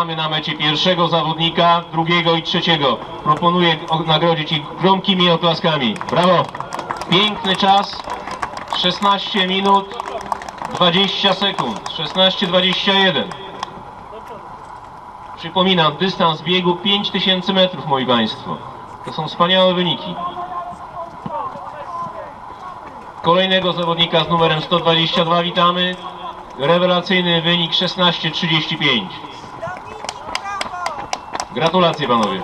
Witamy na mecie pierwszego zawodnika, drugiego i trzeciego. Proponuję nagrodzić ich gromkimi oklaskami. Brawo! Piękny czas. 16 minut 20 sekund. 16-21. Przypominam, dystans biegu 5000 metrów, moi Państwo. To są wspaniałe wyniki. Kolejnego zawodnika z numerem 122 witamy. Rewelacyjny wynik 16.35. Gratulacje panowie.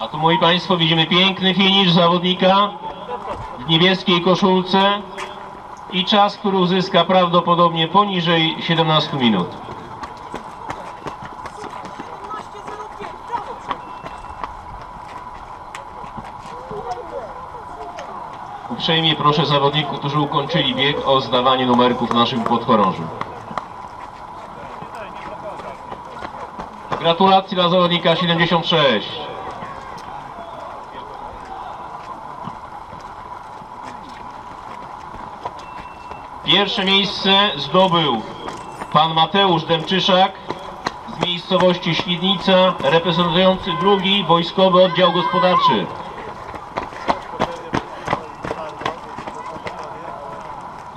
A tu moi Państwo widzimy piękny finisz zawodnika w niebieskiej koszulce i czas, który uzyska prawdopodobnie poniżej 17 minut. Uprzejmie proszę zawodników, którzy ukończyli bieg o zdawanie numerków naszym podchorążym. Gratulacje dla zawodnika 76. Pierwsze miejsce zdobył pan Mateusz Demczyszak z miejscowości Świdnica, reprezentujący drugi Wojskowy Oddział Gospodarczy.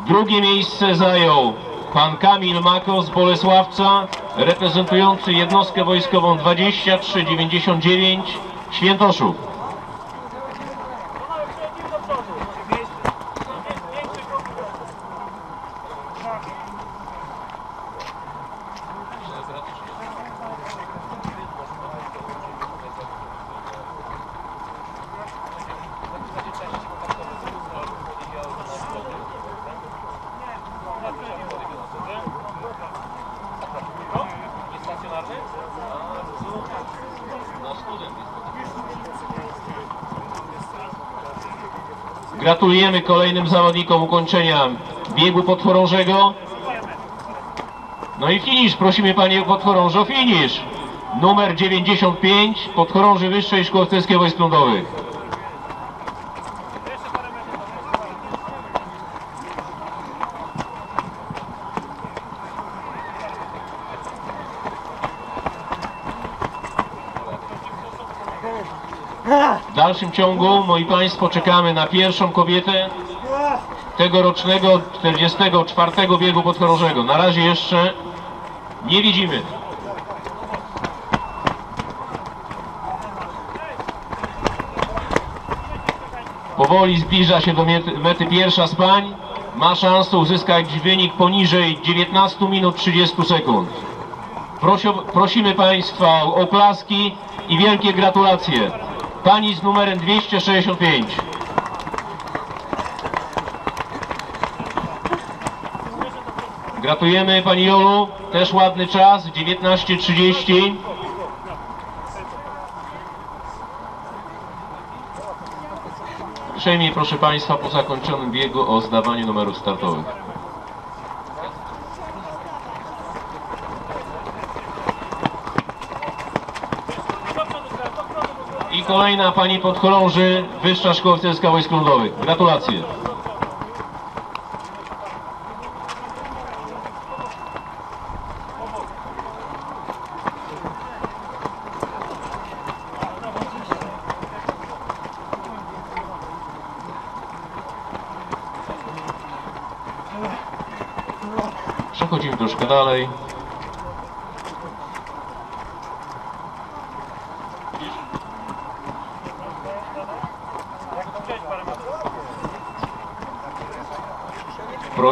Drugie miejsce zajął pan Kamil Mako z Bolesławca, reprezentujący jednostkę wojskową 2399 Świętoszów. Gratulujemy kolejnym zawodnikom ukończenia biegu podchorążego. No i finisz, prosimy panie podchorążo, finisz. Numer 95, podchorąży Wyższej Szkoły Wojsk Lądowych. W dalszym ciągu, moi Państwo, czekamy na pierwszą kobietę tegorocznego 44 biegu podchorążego. Na razie jeszcze nie widzimy. Powoli zbliża się do mety, pierwsza z pań. Ma szansę uzyskać wynik poniżej 19 minut 30 sekund. Prosio, prosimy Państwa o oklaski i wielkie gratulacje. Pani z numerem 265. Gratulujemy Pani Jolu, też ładny czas, 19.30. Uprzejmie proszę Państwa po zakończonym biegu o zdawanie numerów startowych. Kolejna Pani podchorąży Wyższa Szkoła Oficerska Wojsk Lądowych. Gratulacje. Przechodzimy troszkę dalej.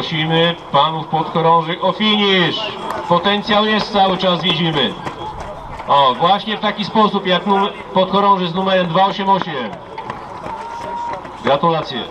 Prosimy panów podchorążych o finisz. Potencjał jest cały czas, widzimy. O, właśnie w taki sposób jak podchorąży z numerem 288. Gratulacje.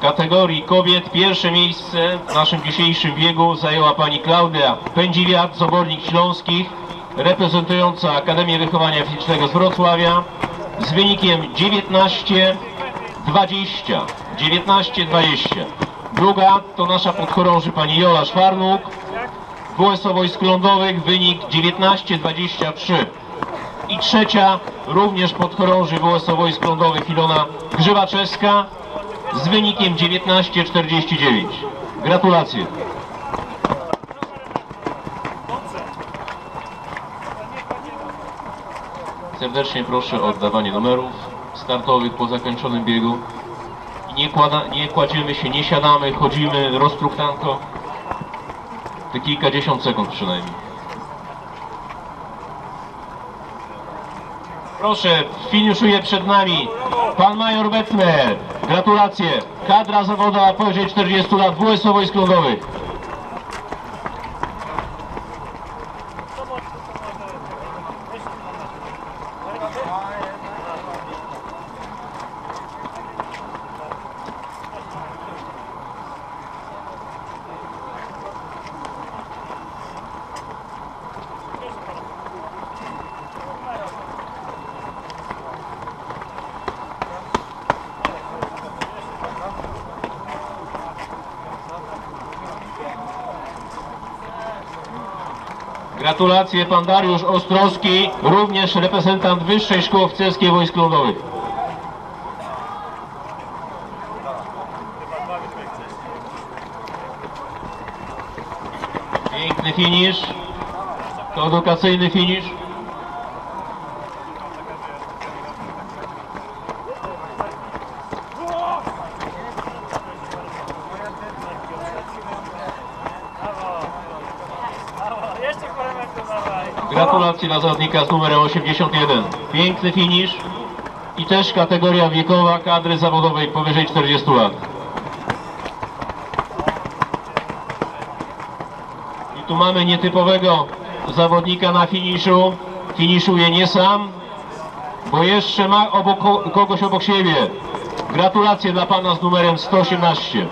Kategorii kobiet pierwsze miejsce w naszym dzisiejszym biegu zajęła pani Klaudia Pędziwiak, z Obornik Śląskich, reprezentująca Akademię Wychowania Fizycznego z Wrocławia z wynikiem 19-20. 19-20. Druga to nasza podchorąży pani Jola Szwarnuk, WSO Wojsk Lądowych, wynik 19-23. I trzecia, również podchorąży WSO Wojsk Lądowych Ilona Grzywaczewska z wynikiem 19-49. Gratulacje. Serdecznie proszę o oddawanie numerów startowych po zakończonym biegu. Nie, kłada, nie kładziemy się, nie siadamy, chodzimy rozpruktanko. Te kilkadziesiąt sekund przynajmniej. Proszę, finiszuje przed nami pan major Bettner. Gratulacje. Kadra zawodowa powyżej 40 lat WSO Wojsk Lądowych. Gratulacje pan Dariusz Ostrowski, również reprezentant Wyższej Szkoły Oficerskiej Wojsk Lądowych. Piękny finisz. To edukacyjny finisz. Brawo, jeszcze parę metrów dawaj. Gratulacje dla zawodnika z numerem 81. Piękny finisz i też kategoria wiekowa kadry zawodowej powyżej 40 lat. I tu mamy nietypowego zawodnika na finiszu. Finiszuje nie sam, bo jeszcze ma obok, kogoś obok siebie. Gratulacje dla pana z numerem 118.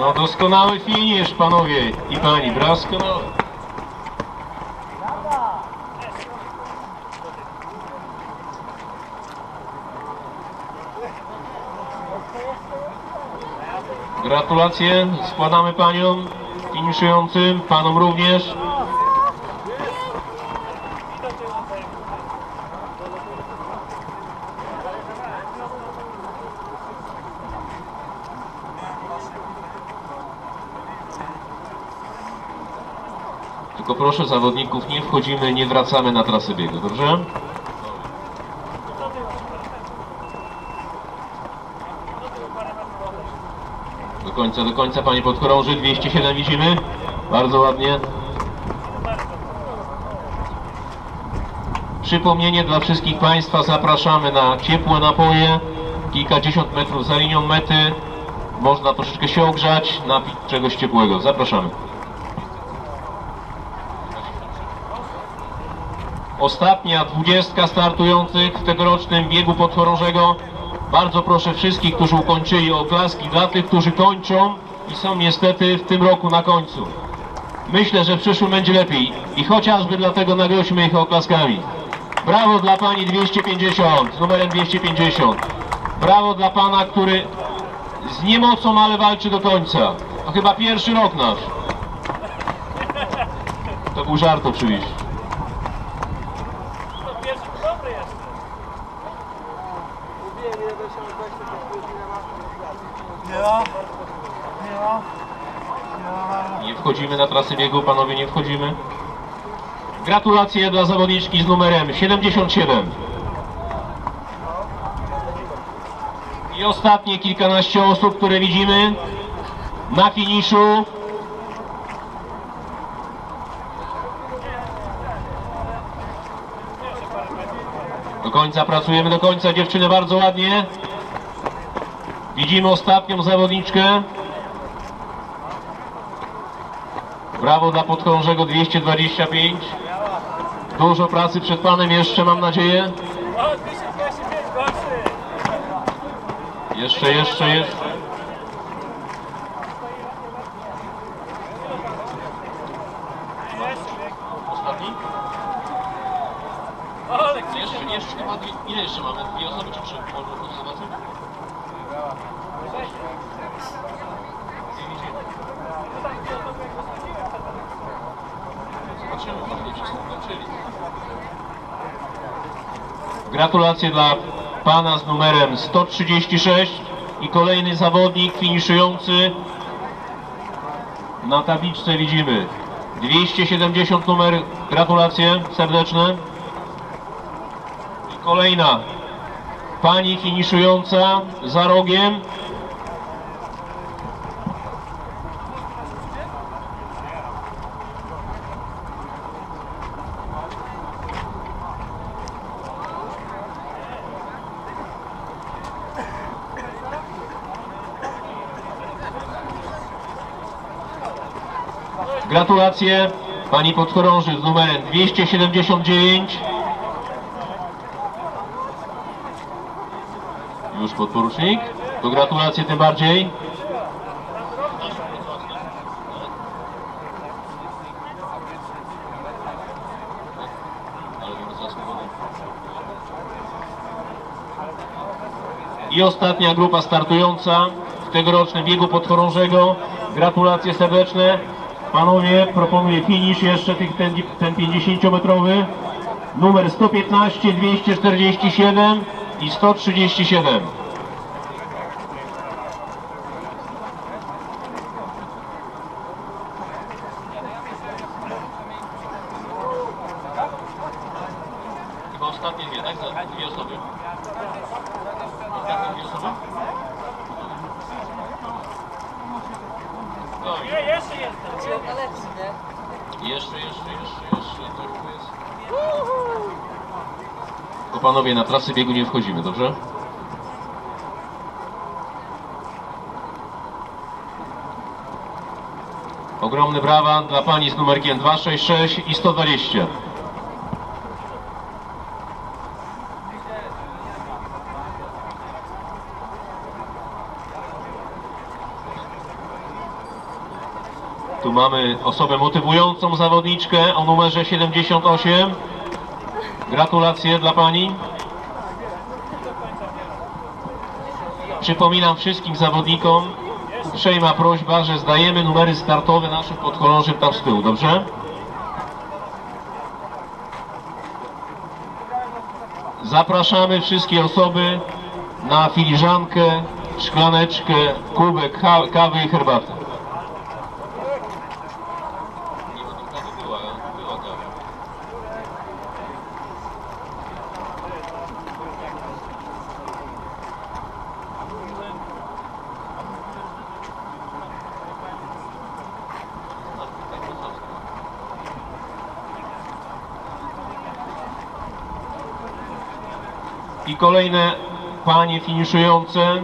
No doskonały finisz panowie i pani, doskonały. Gratulacje składamy paniom finiszującym, panom również. Tylko proszę zawodników, nie wchodzimy, nie wracamy na trasę biegu, dobrze? Do końca, do końca Panie podchorąży, 207 widzimy. Bardzo ładnie. Przypomnienie dla wszystkich Państwa, zapraszamy na ciepłe napoje. Kilkadziesiąt metrów za linią mety. Można troszeczkę się ogrzać, napić czegoś ciepłego. Zapraszamy. Ostatnia dwudziestka startujących w tegorocznym biegu podchorążego. Bardzo proszę wszystkich, którzy ukończyli oklaski dla tych, którzy kończą i są niestety w tym roku na końcu. Myślę, że w przyszłym będzie lepiej i chociażby dlatego nagrodźmy ich oklaskami. Brawo dla pani 250, z numerem 250. Brawo dla pana, który z niemocą, ale walczy do końca. To chyba pierwszy rok nasz. To był żart oczywiście. To pierwszy dobry jest. Nie ma? Nie ma? Nie ma. Nie wchodzimy na trasę biegu, panowie, nie wchodzimy. Gratulacje dla zawodniczki z numerem 77. I ostatnie kilkanaście osób, które widzimy na finiszu. Do końca pracujemy, do końca dziewczyny bardzo ładnie. Widzimy ostatnią zawodniczkę. Brawo dla podchorążego 225. Dużo pracy przed Panem jeszcze, mam nadzieję. O, 225 gorszy. Jeszcze, jeszcze, jeszcze. Ostatni? Ale Jeszcze, jeszcze chyba dwie, ile jeszcze mamy? Dwie osoby czy trzy? Może może zobaczyć? Dwie widzimy. Zobaczymy, może wszyscy skończyli. Gratulacje dla pana z numerem 136 i kolejny zawodnik finiszujący na tabliczce widzimy 270 numer, gratulacje serdeczne. I kolejna pani finiszująca za rogiem. Gratulacje pani podchorąży z numerem 279. Już podporucznik. To gratulacje tym bardziej. I ostatnia grupa startująca w tegorocznym biegu podchorążego. Gratulacje serdeczne. Panowie, proponuję finisz jeszcze tych, ten, ten 50-metrowy. Numer 115, 247 i 137. Chyba ostatnie dwie, tak? Za dwie osoby. Ostatnie dwie osoby? No, Nie, jeszcze jestem. Jeszcze, jeszcze, jeszcze, jeszcze, to tu jest. Tylko panowie, na trasy biegu nie wchodzimy, dobrze? Ogromne brawa dla pani z numerkiem 266 i 120. Tu mamy osobę motywującą zawodniczkę o numerze 78. Gratulacje dla pani. Przypominam wszystkim zawodnikom, uprzejma prośba, że zdajemy numery startowe naszych podchorążych tam z tyłu, dobrze? Zapraszamy wszystkie osoby na filiżankę, szklaneczkę, kubek ka- kawy i herbaty. I kolejne panie finiszujące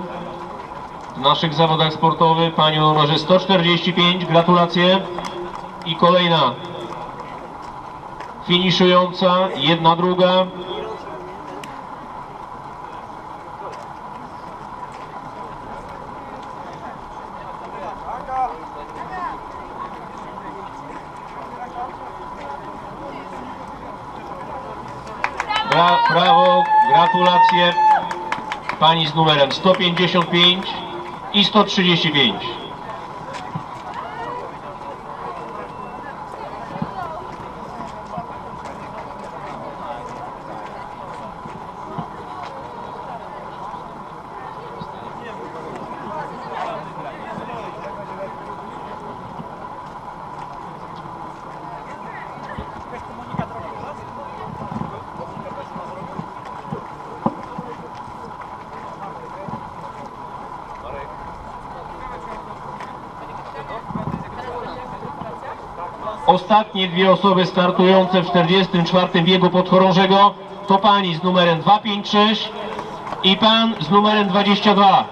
w naszych zawodach sportowych. Pani o numerze 145, gratulacje. I kolejna finiszująca, jedna druga. Bra brawo, gratulacje pani z numerem 155 i 135. Ostatnie dwie osoby startujące w 44. biegu podchorążego to pani z numerem 256 i pan z numerem 22.